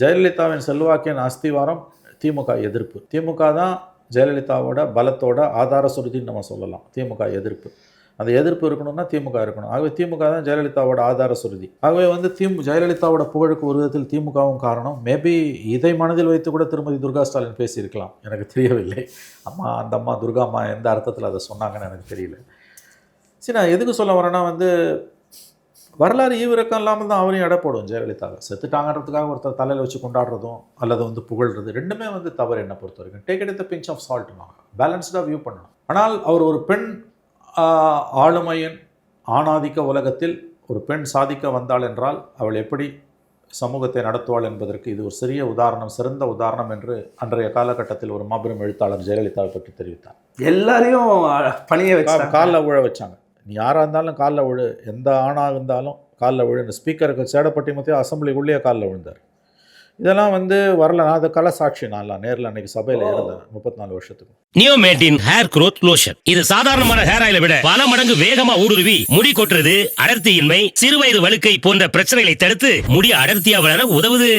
ஜெயலலிதாவின் செல்வாக்கின் அஸ்திவாரம் திமுக எதிர்ப்பு. திமுக தான் ஜெயலலிதாவோட பலத்தோட ஆதார சுருதின்னு நம்ம சொல்லலாம். திமுக எதிர்ப்பு. அந்த எதிர்ப்பு இருக்கணும்னா திமுக இருக்கணும். ஆகவே திமுக தான் ஜெயலலிதாவோட ஆதார சுருதி. ஆகவே வந்து திமு ஜெயலலிதாவோட புகழுக்கு ஒரு விதத்தில் திமுகவும் காரணம். மேபி இதை மனதில் வைத்து கூட திருமதி துர்கா ஸ்டாலின் பேசியிருக்கலாம். எனக்கு தெரியவில்லை. அம்மா அந்த அம்மா துர்கா அம்மா எந்த அர்த்தத்தில் அதை சொன்னாங்கன்னு எனக்கு தெரியல. சரி நான் எதுக்கு சொல்ல வரேன்னா வந்து வரலாறு ஈவிரக்கம் இல்லாமல் தான் அவரையும் எடை போடும் ஜெயலலிதாவை. செத்துட்டாங்கன்றதுக்காக ஒருத்தர் தலையில் வச்சு கொண்டாடுறதும் அல்லது வந்து புகழ்றது ரெண்டுமே வந்து தவறு என்னை பொறுத்த வரைக்கும் டேக் எடுத்த பிஞ்ச் ஆஃப் சால்ட்னாங்க பேலன்ஸ்டாக வியூ பண்ணணும். ஆனால் அவர் ஒரு பெண் ஆளுமையின் ஆணாதிக்க உலகத்தில் ஒரு பெண் சாதிக்க வந்தாள் என்றால் அவள் எப்படி சமூகத்தை நடத்துவாள் என்பதற்கு இது ஒரு சிறிய உதாரணம் சிறந்த உதாரணம் என்று அன்றைய காலகட்டத்தில் ஒரு மாபெரும் எழுத்தாளர் ஜெயலலிதாவை பற்றி தெரிவித்தார். எல்லாரையும் பணிய வச்சாங்க. காலில் விழ வச்சாங்க. நீ யாராக இருந்தாலும் காலில் விழு. எந்த ஆணாக இருந்தாலும் காலில் விழு. இந்த ஸ்பீக்கருக்கு சேடப்பட்டி மத்திய அசம்பிளிக்குள்ளேயே காலில் விழுந்தார். இதெல்லாம் வந்து வரல. நான் அது கலை சாட்சி நான்லாம் நேரில் அன்னைக்கு சபையில் இருந்தேன். முப்பத்தி நாலு வருஷத்துக்கு. நியோமேட்டின் ஹேர் growth லோஷன் இது சாதாரணமான ஹேர் ஆயிலை விட பல மடங்கு வேகமா ஊடுருவி முடி கொட்டுறது அடர்த்தியின்மை சிறுவயது வழுக்கை போன்ற பிரச்சனைகளை தடுத்து முடி அடர்த்தியா வளர உதவுது.